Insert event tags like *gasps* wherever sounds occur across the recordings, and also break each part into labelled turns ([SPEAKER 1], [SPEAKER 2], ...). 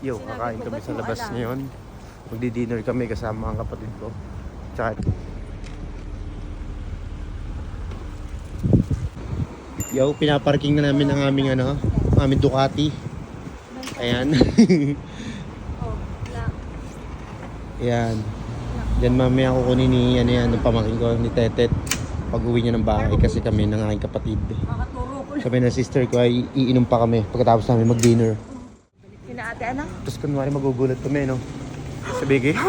[SPEAKER 1] Yo, kakain kami sa labas ngayon. Magdi-dinner kami kasama ang kapatid ko. Tsaka... Yo, pinaparking na namin ang aming ano, aming Ducati. Ayan. *laughs* Ayan. Yan mamaya kukunin ni ano yan, ng pamangkin ko ni Tetet pag uwi niya ng bahay kasi kami ng aking kapatid. Kami ng sister ko ay iinom pa kami pagkatapos namin mag-dinner.
[SPEAKER 2] Sina ate anak?
[SPEAKER 1] Tapos kunwari magugulat kami, no? Sabi kay, *gasps*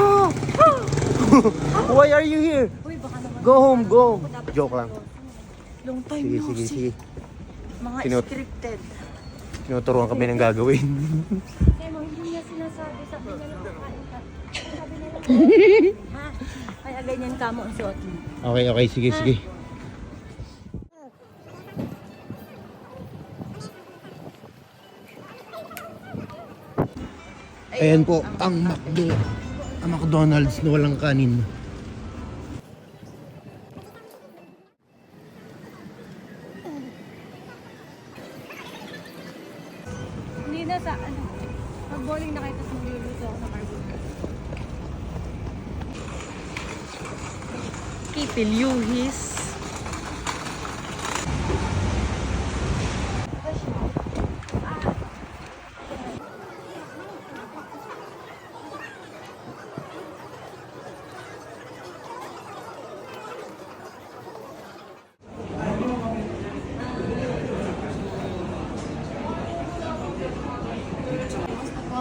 [SPEAKER 1] Why are you here?
[SPEAKER 2] Uy, baka naman.
[SPEAKER 1] Go home, go! Joke lang.
[SPEAKER 2] Long time
[SPEAKER 1] Sige,
[SPEAKER 2] no
[SPEAKER 1] sige,
[SPEAKER 2] see.
[SPEAKER 1] sige.
[SPEAKER 2] Mga
[SPEAKER 1] Tinut-
[SPEAKER 2] scripted.
[SPEAKER 1] Tinuturuan kami ng gagawin.
[SPEAKER 2] Kaya mo, hindi niya sinasabi sa kanya na kakain ka. Sabi nila, *laughs* ha? Kaya ganyan ka mo ang suot mo.
[SPEAKER 1] okay, okay, sige, sige. Ayan po, ang McDo. Ang McDonald's na walang kanin.
[SPEAKER 2] Hindi na sa ano. Pag-bowling na kayo tapos magluluto ako ng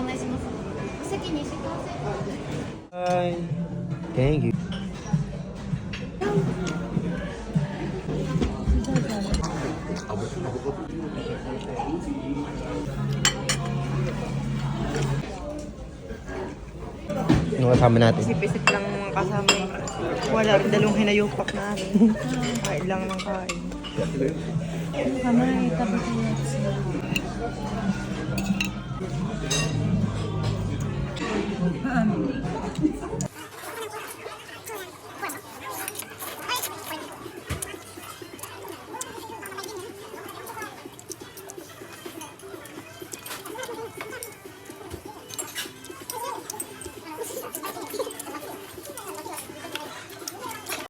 [SPEAKER 2] carbo. Kipilyuhis.
[SPEAKER 1] Hi. Thank you. Ano kasama natin?
[SPEAKER 3] Isip-isip lang mga kasama eh. Wala rin dalawang hinayupak namin. *laughs* Kain lang ng kain.
[SPEAKER 2] Kamay, tabi いい感じ。